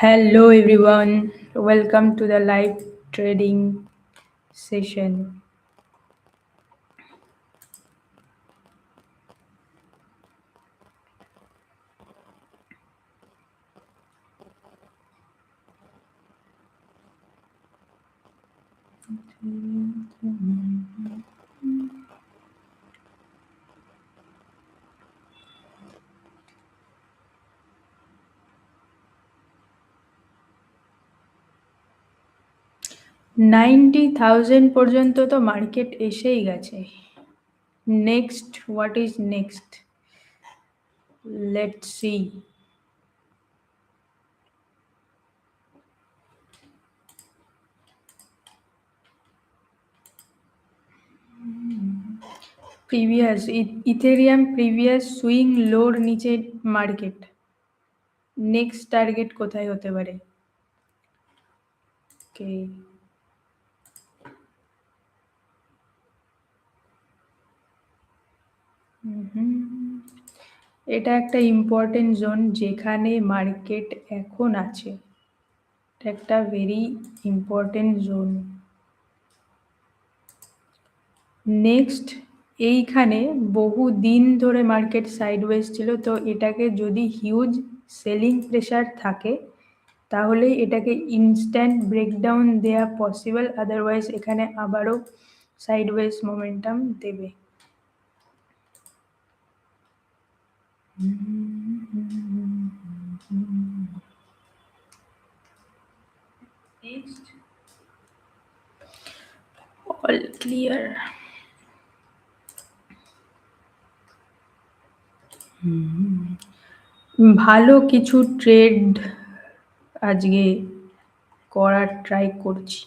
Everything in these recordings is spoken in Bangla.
Hello everyone, welcome to the live trading session. Ninety thousand পর্যন্ত তো মার্কেট এসেই গেছে। Next, what is next? Let see previous Ethereum previous swing low নিচে মার্কেট নেক্সট টার্গেট কোথায় হতে পারে? ওকে এটা একটা ইম্পর্টেন্ট জোন যেখানে মার্কেট এখন আছে। এটা একটা ভেরি ইম্পর্টেন্ট জোন নেক্সট এইখানে বহু দিন ধরে মার্কেট সাইডওয়েজ ছিল, তো এটাকে যদি হিউজ সেলিং প্রেশার থাকে, তাহলে এটাকে ইনস্ট্যান্ট ব্রেকডাউন দেয়া পসিবল আদারওয়াইজ এখানে আবারও সাইডওয়েজ মোমেন্টাম দেবে। Next. All clear. ভালো কিছু ট্রেড আজকে করার ট্রাই করছি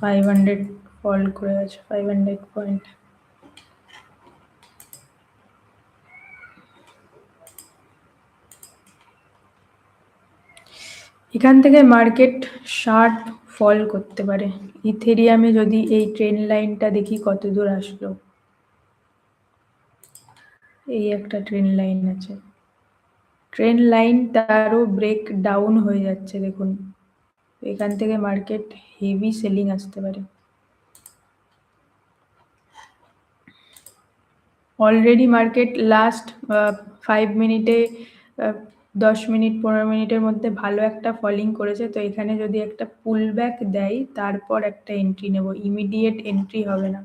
ফাইভ হান্ড্রেড ফল করে আছে ফাইভ হান্ড্রেড পয়েন্ট। এখান থেকে মার্কেট শার্প ফল করতে পারে। ইথেরিয়ামে যদি এই ট্রেন লাইনটা দেখি কত দূর আসলো। এই একটা ট্রেন লাইন আছে। ট্রেন লাইন তারও ব্রেক ডাউন হয়ে যাচ্ছে, দেখুন। এখান থেকে মার্কেট হেভি সেলিং আসতে পারে। অলরেডি মার্কেট লাস্ট ফাইভ মিনিটে দশ মিনিট পনেরো মিনিটের মধ্যে ভালো একটা ফলিং করেছে। তো এখানে যদি একটা পুল ব্যাক দেয়, তারপর একটা এন্ট্রি নেব। ইমিডিয়েট এন্ট্রি হবে না।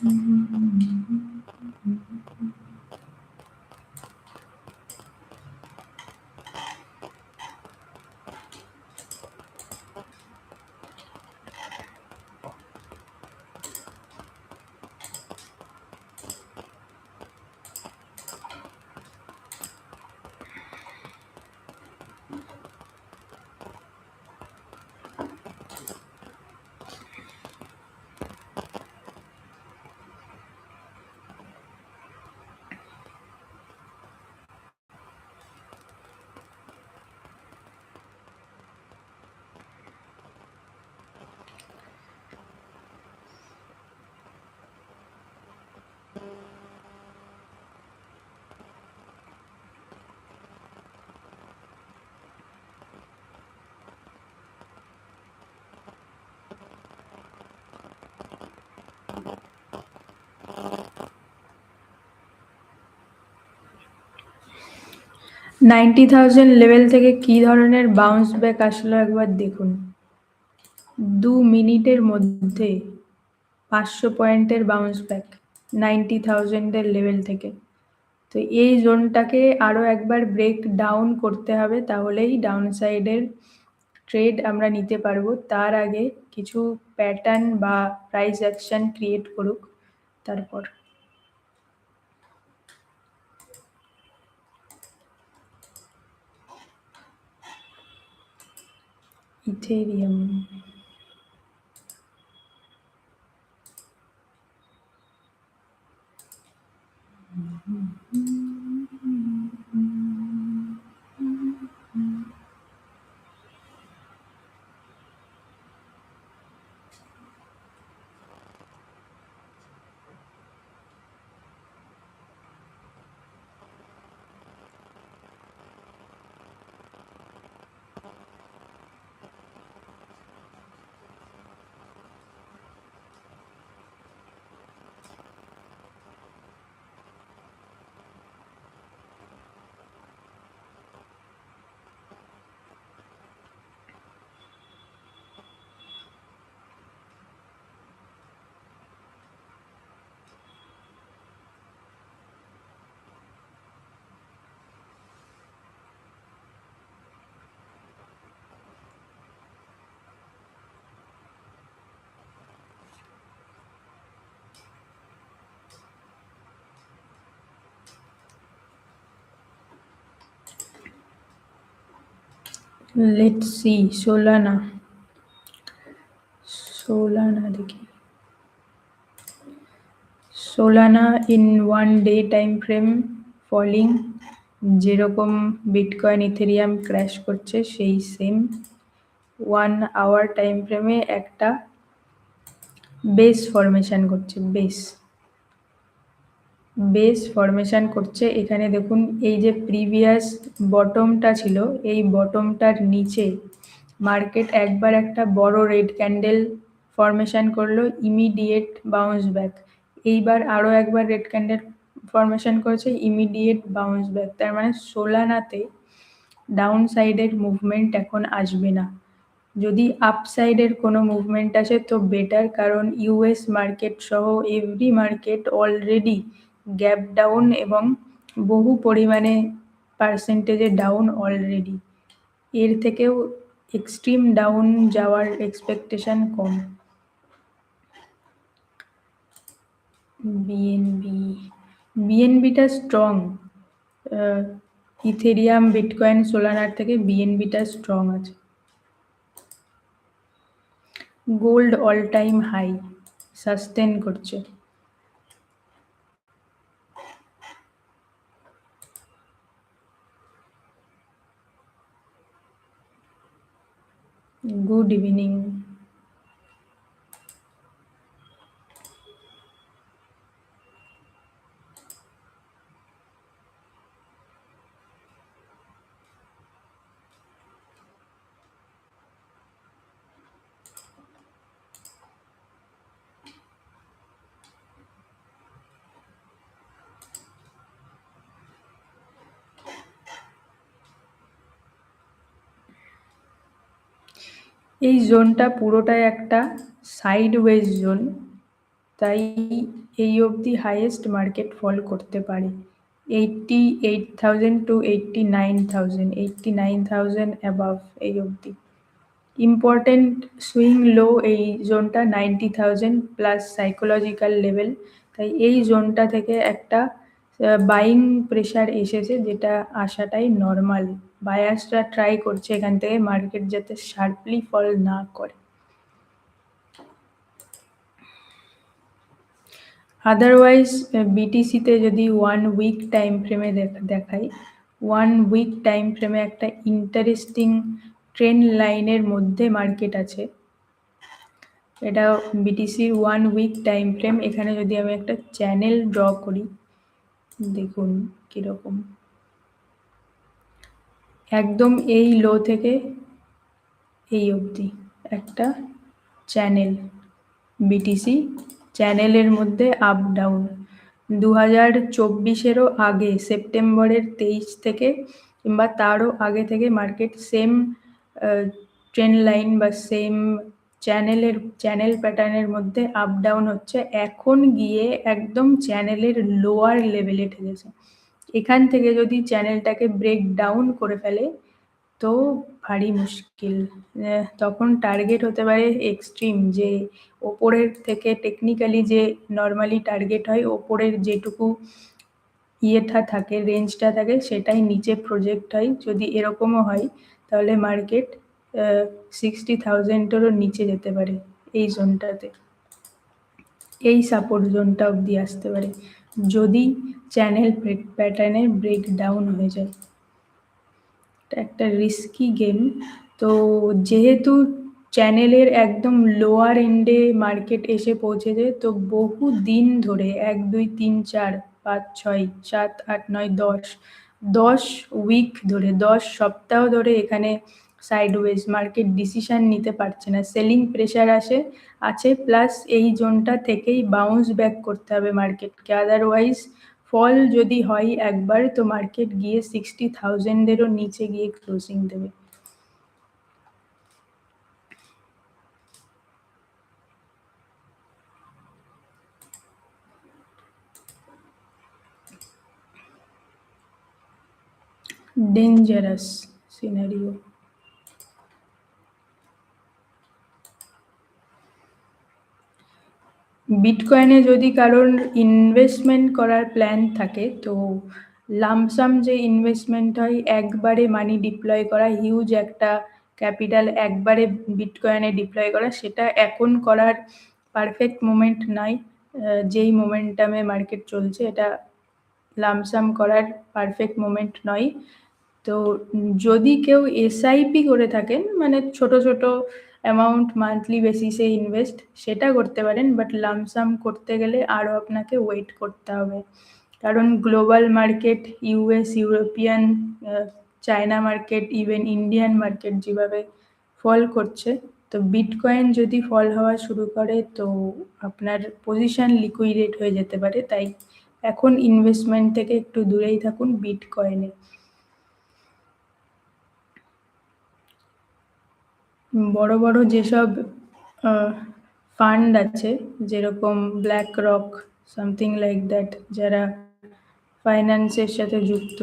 Mm-hmm. নাইনটি থাউজেন্ড লেভেল থেকে কি ধরনের বাউন্স ব্যাক আসলো একবার দেখুন। দু মিনিটের মধ্যে পাঁচশো পয়েন্টের বাউন্স ব্যাক নাইনটি থাউজেন্ডের লেভেল থেকে। তো এই জোনটাকে আরও একবার ব্রেক ডাউন করতে হবে, তাহলেই ডাউন সাইডের ট্রেড আমরা নিতে পারব। তার আগে কিছু প্যাটার্ন বা প্রাইস অ্যাকশন ক্রিয়েট করুক, তারপর। Interião Let's see, Solana. Solana, দেখি। Solana in one day time frame falling, যেরকম বিটকয়েন ইথেরিয়াম ক্র্যাশ করছে, সেই সেম ওয়ান আওয়ার টাইম ফ্রেমে একটা বেস ফরমেশন করছে বেস বেস ফরমেশান করছে। এখানে দেখুন, এই যে প্রিভিয়াস বটমটা ছিল, এই বটমটার নিচে মার্কেট একবার একটা বড় রেড ক্যান্ডেল ফরমেশন করল ইমিডিয়েট বাউন্স ব্যাক এইবার আরও একবার রেড ক্যান্ডেল ফরমেশন করেছে ইমিডিয়েট বাউন্স ব্যাক তার মানে সোলানাতে ডাউন সাইডের মুভমেন্ট এখন আসবে না। যদি আপসাইডের কোনো মুভমেন্ট আসে, তো বেটার কারণ ইউএস মার্কেট সহ every market already gap down এবং বহু পরিমাণে পার্সেন্টেজে ডাউন অলরেডি এর থেকেও এক্সট্রিম ডাউন যাওয়ার এক্সপেকটেশন কম। বিএনবি বিএনবিটা স্ট্রং ইথেরিয়াম বিটকয়েন সোলানার থেকে বিএনবিটা স্ট্রং আছে। Gold all time high sustain করছে। গুড ইভিনিং এই জোনটা পুরোটাই একটা সাইড ওয়েজ জোন, তাই এই অবধি হাইয়েস্ট মার্কেট ফল করতে পারে। Eighty eight thousand to eighty nine thousand eighty nine thousand above এই অবধি। ইম্পর্টেন্ট সুইং লো এই জোনটা ninety thousand plus psychological level তাই এই জোনটা থেকে একটা বাইং প্রেশার এসেছে, যেটা আসাটাই নর্মাল বায়ার্সরা ট্রাই করছে এখান থেকে মার্কেট যাতে শার্পলি ফল না করে। আদারওয়াইজ বিটিসিতে যদি ওয়ান উইক টাইম ফ্রেমে দেখাই ওয়ান উইক টাইম ফ্রেমে একটা ইন্টারেস্টিং ট্রেন লাইনের মধ্যে মার্কেট আছে। এটা বিটিসির ওয়ান উইক টাইম ফ্রেম এখানে যদি আমি একটা চ্যানেল ড্র করি, দেখুন কীরকম। একদম এই লো থেকে এই অবধি একটা চ্যানেল বিটিসি চ্যানেলের মধ্যে আপ ডাউন দু হাজার চব্বিশেরও আগে, সেপ্টেম্বরের তেইশ থেকে কিংবা তারও আগে থেকে মার্কেট সেম ট্রেন লাইন বা সেম চ্যানেলের, চ্যানেল প্যাটার্নের মধ্যে আপ ডাউন হচ্ছে। এখন গিয়ে একদম চ্যানেলের লোয়ার লেভেলে ঠেকেছে। এখান থেকে যদি চ্যানেলটাকে ব্রেক ডাউন করে ফেলে, তো ভারী মুশকিল। তখন টার্গেট হতে পারে এক্সট্রিম যে ওপরের থেকে টেকনিক্যালি যে নর্মালি টার্গেট হয়, ওপরের যেটুকু ইয়েটা থাকে রেঞ্জটা থাকে, সেটাই নিচে প্রজেক্ট হয়। যদি এরকমও হয়, তাহলে মার্কেট সিক্সটি থাউজেন্ডেরও নিচে যেতে পারে এই জোনটাতে এই সাপোর্ট জোনটা অবধি আসতে পারে, যদি চ্যানেল প্যাটার্নের ব্রেক ডাউন হয়ে যায়। একটা রিস্কি গেম তো যেহেতু চ্যানেলের একদম লোয়ার এন্ডে মার্কেট এসে পৌঁছেছে, তো বহু দিন ধরে এক, দুই, তিন, চার, পাঁচ, ছয়, সাত, আট, নয়, দশ দশ উইক ধরে, দশ সপ্তাহ ধরে এখানে সাইডওয়েজ মার্কেট ডিসিশান নিতে পারছে না। সেলিং প্রেশার আসে, আছে প্লাস এই জোনটা থেকেই বাউন্স ব্যাক করতে হবে মার্কেটকে আদারওয়াইজ ফল যদি হয় একবার, তো মার্কেট গিয়ে সিক্সটি থাউজেন্ডেরও নিচে গিয়ে ক্লোজিং দেবে। ডেঞ্জারাস সিনারিও বিটকয়েনে যদি কারোর ইনভেস্টমেন্ট করার প্ল্যান থাকে, তো লামসাম যে ইনভেস্টমেন্ট হয়, একবারে মানি ডিপ্লয় করা হিউজ একটা ক্যাপিটাল একবারে বিটকয়েনে ডিপ্লয় করা, সেটা এখন করার পারফেক্ট মোমেন্ট নাই। যেই মোমেন্টামে মার্কেট চলছে, এটা লামসাম করার পারফেক্ট মোমেন্ট নয়। তো যদি কেউ এসআইপি করে থাকেন মানে ছোট ছোট অ্যামাউন্ট মান্থলি বেসিসে ইনভেস্ট সেটা করতে পারেন বাট লামসাম করতে গেলে আরও আপনাকে ওয়েট করতে হবে। কারণ global market US European China market even Indian market যেভাবে ফল করছে, তো বিটকয়েন যদি ফল হওয়া শুরু করে, তো আপনার পজিশন লিকুইডেট হয়ে যেতে পারে। তাই এখন ইনভেস্টমেন্ট থেকে একটু দূরেই থাকুন বিটকয়েনে বড় বড় যেসব ফান্ড আছে, যেরকম black rock something like that যারা ফাইন্যান্সের সাথে যুক্ত,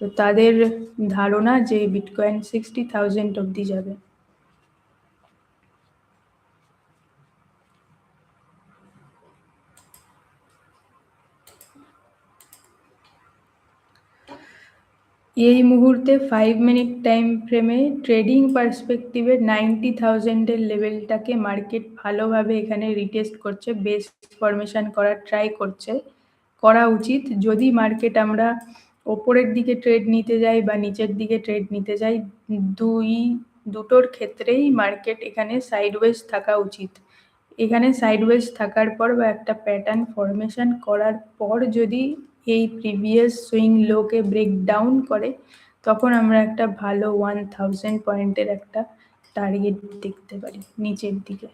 তো তাদের ধারণা যে বিটকয়েন সিক্সটি থাউজেন্ড অবধি যাবে। এই মুহূর্তে ফাইভ মিনিট টাইম ফ্রেমে ট্রেডিং পার্সপেক্টিভে নাইনটি থাউজেন্ডের লেভেলটাকে মার্কেট ভালোভাবে এখানে রিটেস্ট করছে বেস ফরমেশন করার ট্রাই করছে, করা উচিত। যদি মার্কেট আমরা ওপরের দিকে ট্রেড নিতে যাই বা নিচের দিকে ট্রেড নিতে যাই, দুই, দুটোর ক্ষেত্রেই মার্কেট এখানে সাইডওয়েজ থাকা উচিত। এখানে সাইডওয়েজ থাকার পর বা একটা প্যাটার্ন ফরমেশন করার পর যদি এই প্রিভিয়াস সুইং লোকে ব্রেক ডাউন করে, তখন আমরা একটা ভালো ওয়ান থাউজেন্ড পয়েন্টের একটা টার্গেট দেখতে পারি নিচের দিকে।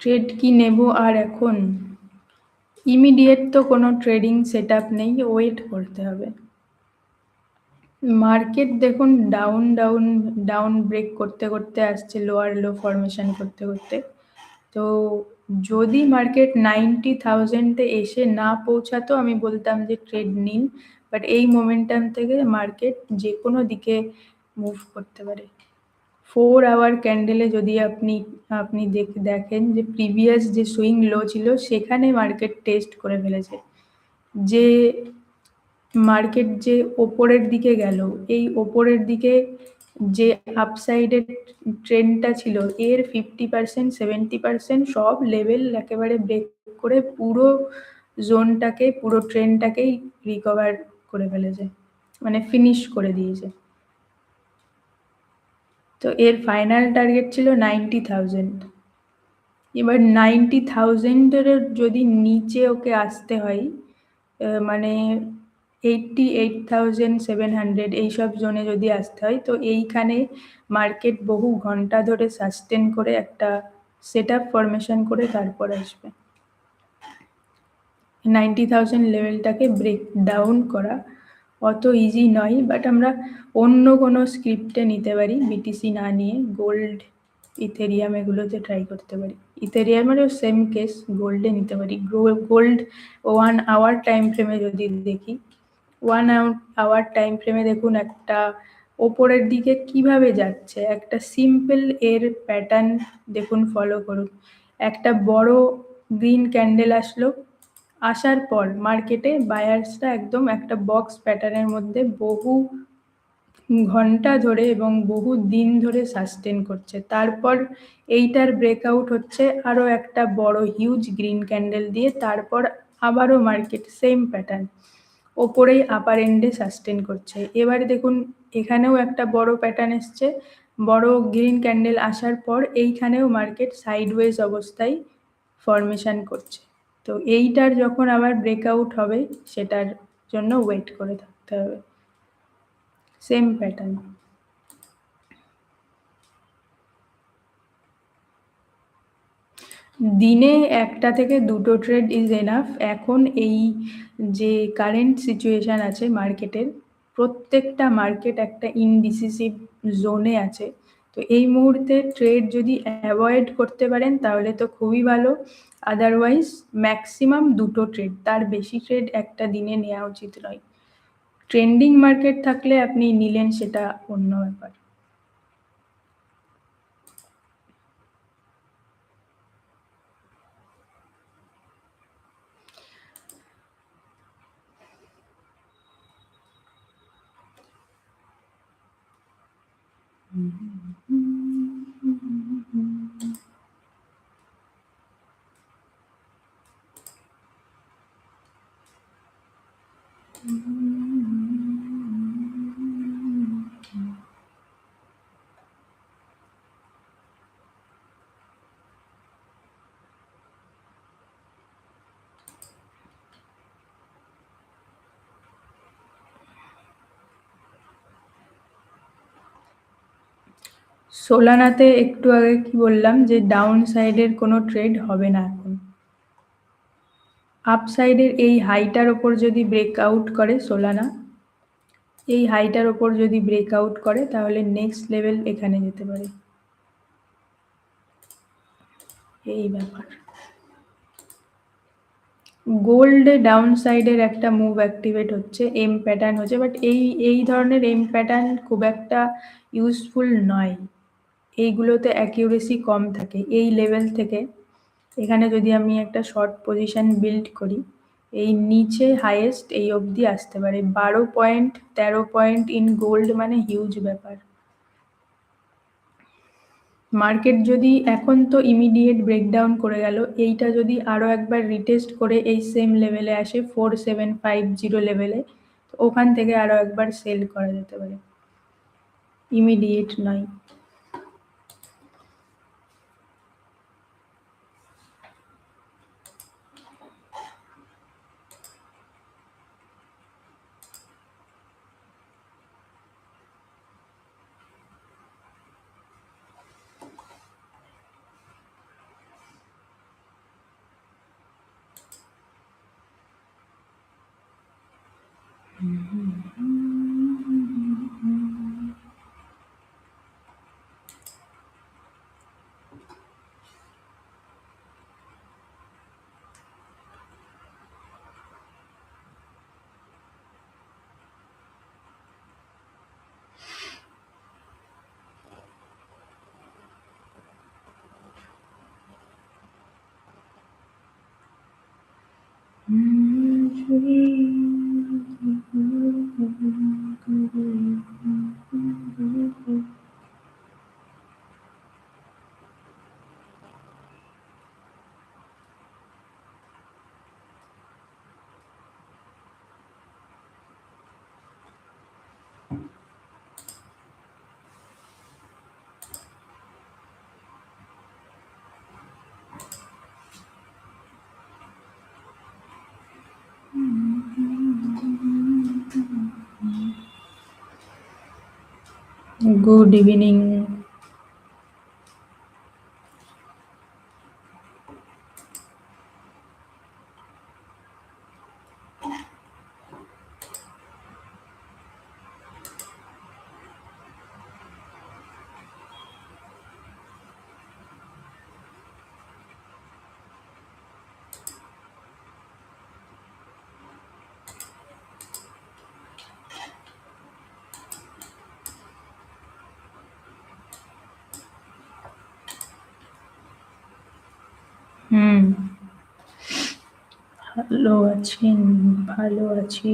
ট্রেড কি নেব আর এখন? ইমিডিয়েট তো কোনো ট্রেডিং সেট আপ নেই ওয়েট করতে হবে। মার্কেট দেখুন ডাউন ডাউন ডাউন ব্রেক করতে করতে আসছে লোয়ার লো ফরমেশন করতে করতে। তো যদি মার্কেট নাইনটি থাউজেন্ডে এসে না পৌঁছাতো, আমি বলতাম যে ট্রেড নিন বাট এই মোমেন্টাম থেকে মার্কেট যে কোনো দিকে মুভ করতে পারে। ফোর আওয়ার ক্যান্ডেলে যদি আপনি আপনি দেখেন যে প্রিভিয়াস যে সুইং লো ছিল সেখানে মার্কেট টেস্ট করে ফেলেছে। যে মার্কেট যে ওপরের দিকে গেল, এই ওপরের দিকে যে আপসাইডের ট্রেন্ডটা ছিল, এর ফিফটি পার্সেন্ট সেভেন্টি পার্সেন্ট সব লেভেল একেবারে ব্রেক করে পুরো জোনটাকে পুরো ট্রেনটাকেই রিকভার করে ফেলেছে। মানে ফিনিশ করে দিয়েছে। তো এর ফাইনাল টার্গেট ছিল নাইনটি থাউজেন্ড এবার নাইনটি থাউজেন্ডের যদি নিচে ওকে আসতে হয় মানে eighty eight thousand seven hundred এইসব জোনে যদি আসতে হয়, তো এইখানে মার্কেট বহু ঘণ্টা ধরে সাস্টেন করে একটা সেট আপ ফরমেশন করে তারপর আসবে। নাইনটি থাউজেন্ড লেভেলটাকে ব্রেক ডাউন করা। অত ইজি নয় বাট আমরা অন্য কোনো স্ক্রিপ্টে নিতে পারি বিটিসি না নিয়ে গোল্ড ইথেরিয়াম এগুলোতে ট্রাই করতে পারি। ইথেরিয়ামেরও সেম কেস গোল্ডে নিতে পারি। গোল্ড ওয়ান আওয়ার টাইম ফ্রেমে যদি দেখি ওয়ান আওয়ার টাইম ফ্রেমে দেখুন একটা ওপরের দিকে কীভাবে যাচ্ছে, একটা সিম্পল এর প্যাটার্ন দেখুন ফলো করুন। একটা বড় গ্রিন ক্যান্ডেল আসলো আসার পর মার্কেটে বায়ার্সটা একদম একটা বক্স প্যাটার্নের মধ্যে বহু ঘণ্টা ধরে এবং বহু দিন ধরে সাস্টেন করছে। তারপর এইটার ব্রেকআউট হচ্ছে আরও একটা বড় হিউজ গ্রিন ক্যান্ডেল দিয়ে তারপর আবারও মার্কেট সেম প্যাটার্ন ওপরেই আপার এন্ডে সাস্টেন করছে। এবারে দেখুন, এখানেও একটা বড় প্যাটার্ন এসছে, বড় গ্রিন ক্যান্ডেল আসার পর এইখানেও মার্কেট সাইডওয়েজ অবস্থায় ফরমেশন করছে। তো এইটার যখন আবার ব্রেকআউট হবে, সেটার জন্য ওয়েট করে থাকতে হবে। সেম প্যাটার্ন দিনে একটা থেকে দুটো ট্রেড ইজ এনাফ এখন এই যে কারেন্ট সিচুয়েশান আছে মার্কেটের প্রত্যেকটা মার্কেট একটা ইনডিসিসিভ জোনে আছে। তো এই মুহূর্তে ট্রেড যদি অ্যাভয়েড করতে পারেন, তাহলে তো খুবই ভালো। আদারওয়াইজ ম্যাক্সিমাম দুটো ট্রেড তার বেশি ট্রেড একটা দিনে নেওয়া উচিত নয়। ট্রেন্ডিং মার্কেট থাকলে আপনি নিলেন সেটা অন্য ব্যাপার। সোলানাতে একটু আগে কি বললাম যে ডাউন সাইডের কোনো ট্রেড হবে না এখন। আপ সাইডের এই হাইটার ওপর যদি ব্রেকআউট করে সোলানা, এই হাইটার ওপর যদি ব্রেকআউট করে, তাহলে নেক্সট লেভেল এখানে যেতে পারে। এই ব্যাপার। গোল্ডে ডাউন সাইডের একটা মুভ অ্যাক্টিভেট হচ্ছে এম প্যাটার্ন হচ্ছে বাট এই এই ধরনের এম প্যাটার্ন খুব একটা ইউজফুল নয়। এইগুলোতে অ্যাকিউরেসি কম থাকে। এই লেভেল থেকে এখানে যদি আমি একটা শর্ট পজিশন বিল্ড করি, এই নিচে হাইয়েস্ট এই অবধি আসতে পারে। বারো পয়েন্ট তেরো পয়েন্ট ইন গোল্ড মানে হিউজ ব্যাপার। মার্কেট যদি এখন তো ইমিডিয়েট ব্রেকডাউন করে গেল, এইটা যদি আরও একবার রিটেস্ট করে এই সেম লেভেলে আসে ফোর সেভেন ফাইভ জিরো লেভেলে তো ওখান থেকে আরও একবার সেল করা যেতে পারে। ইমিডিয়েট নয়। dream. good evening. ভালো আছেন ভালো আছি।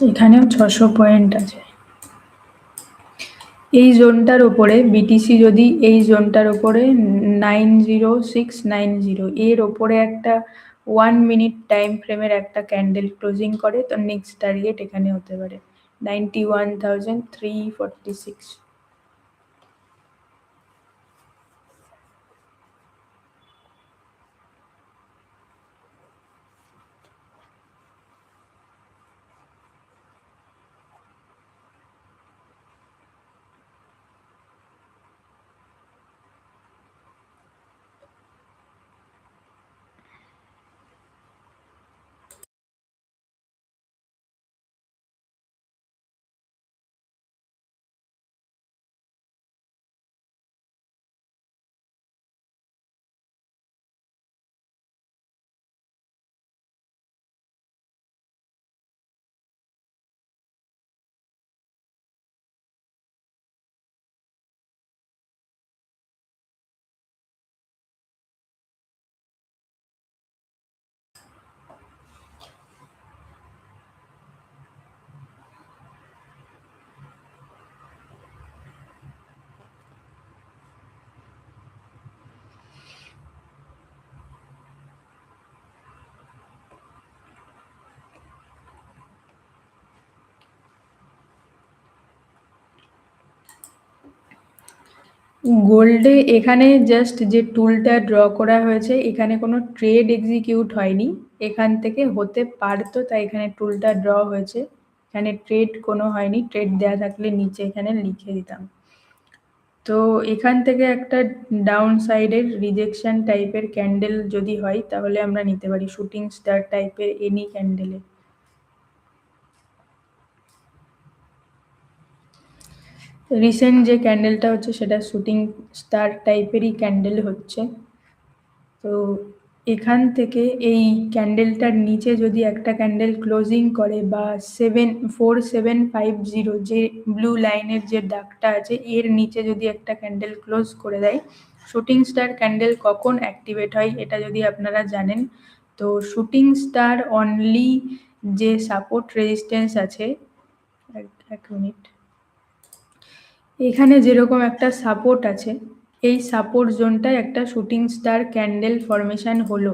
এখানেও ছশো পয়েন্ট আছে। এই জোনটার ওপরে বিটিসি যদি এই জোনটার ওপরে nine zero six nine zero, এর ওপরে একটা ওয়ান মিনিট টাইম ফ্রেমের একটা ক্যান্ডেল ক্লোজিং করে, তো নেক্সট টার্গেট এখানে হতে পারে। Ninety one thousand three forty six গোল্ডে এখানে জাস্ট যে টুলটা ড্র করা হয়েছে, এখানে কোনো ট্রেড এক্সিকিউট হয়নি। এখান থেকে হতে পারতো তাই এখানে টুলটা ড্র হয়েছে। এখানে ট্রেড কোনো হয়নি ট্রেড দেওয়া থাকলে নিচে এখানে লিখে দিতাম। তো এখান থেকে একটা ডাউন সাইডের রিজেকশন টাইপের ক্যান্ডেল যদি হয়, তাহলে আমরা নিতে পারি। শুটিং স্টার টাইপের এনি ক্যান্ডেলে রিসেন্ট যে ক্যান্ডেলটা হচ্ছে, সেটা শুটিং স্টার টাইপেরই ক্যান্ডেল হচ্ছে। তো এখান থেকে এই ক্যান্ডেলটার নিচে যদি একটা ক্যান্ডেল ক্লোজিং করে বা seven four seven five zero যে ব্লু লাইনের যে ডাকটা আছে, এর নিচে যদি একটা ক্যান্ডেল ক্লোজ করে দেয় শুটিং স্টার ক্যান্ডেল কখন অ্যাক্টিভেট হয়, এটা যদি আপনারা জানেন, তো শুটিং স্টার অনলি যে সাপোর্ট রেজিস্ট্যান্স আছে, এক মিনিট এখানে যেরকম একটা সাপোর্ট আছে, এই সাপোর্ট জোনটায় একটা শুটিং স্টার ক্যান্ডেল ফরমেশন হলো।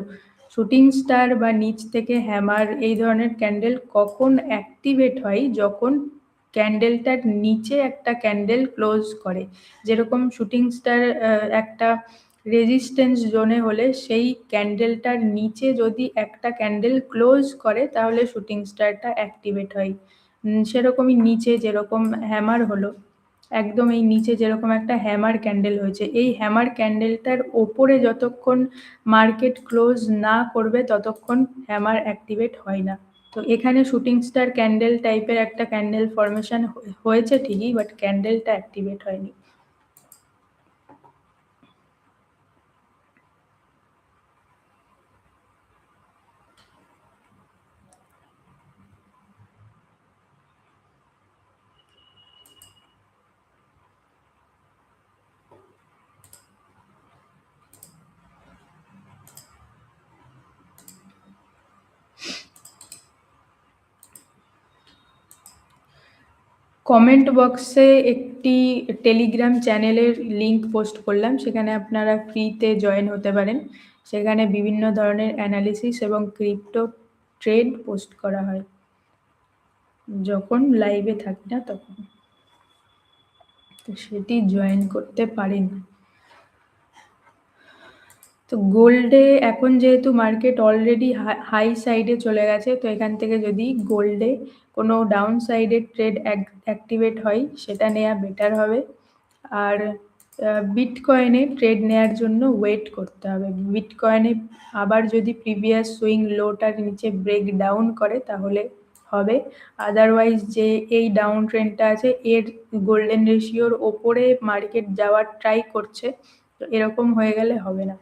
শুটিং স্টার বা নিচ থেকে হ্যামার এই ধরনের ক্যান্ডেল কখন অ্যাক্টিভেট হয়? যখন ক্যান্ডেলটার নিচে একটা ক্যান্ডেল ক্লোজ করে। যেরকম শুটিং স্টার একটা রেজিস্ট্যান্স জোনে হলে সেই ক্যান্ডেলটার নিচে যদি একটা ক্যান্ডেল ক্লোজ করে, তাহলে শুটিং স্টারটা অ্যাক্টিভেট হয়। সেরকমই নিচে যেরকম হ্যামার হলো। একদম এই নিচে যেরকম একটা হ্যামার ক্যান্ডেল হয়েছে। এই হ্যামার ক্যান্ডেলটার ওপরে যতক্ষণ মার্কেট ক্লোজ না করবে, ততক্ষণ হ্যামার অ্যাক্টিভেট হয় না। তো এখানে শুটিং স্টার ক্যান্ডেল টাইপের একটা ক্যান্ডেল ফরমেশন হয়েছে ঠিকই বাট ক্যান্ডেলটা অ্যাক্টিভেট হয়নি। কমেন্ট বক্সে একটি টেলিগ্রাম চ্যানেলের লিংক পোস্ট করলাম, সেখানে আপনারা ফ্রিতে জয়েন হতে পারেন। সেখানে বিভিন্ন ধরনের অ্যানালিসিস এবং ক্রিপ্টো ট্রেড পোস্ট করা হয়। যখন লাইভে থাকি না তখন। তো সেটি জয়েন করতে পারেন। তো গোল্ডে এখন যেহেতু মার্কেট অলরেডি হাই সাইডে চলে গেছে, তো এখান থেকে যদি গোল্ডে কোনো ডাউন সাইডের ট্রেড অ্যাক্টিভেট হয়, সেটা নেওয়া বেটার হবে। আর বিটকয়েনে ট্রেড নেওয়ার জন্য ওয়েট করতে হবে। বিটকয়েনে আবার যদি প্রিভিয়াস সুইং লোটার নিচে ব্রেক ডাউন করে, তাহলে হবে। আদারওয়াইজ যে এই ডাউন ট্রেন্ডটা আছে, এর গোল্ডেন রেশিওর ওপরে মার্কেট যাওয়ার ট্রাই করছে, তো এরকম হয়ে গেলে হবে না।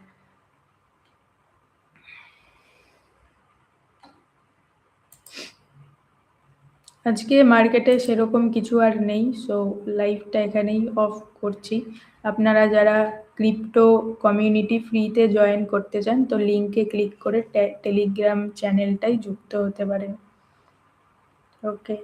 আজকে মার্কেটে সেরকম কিছু আর নেই সো লাইভটা এখানেই অফ করছি। আপনারা যারা ক্রিপ্টো কমিউনিটি ফ্রিতে জয়েন করতে চান, তো লিঙ্কে ক্লিক করে টেলিগ্রাম চ্যানেলটাই যুক্ত হতে পারেন। ওকে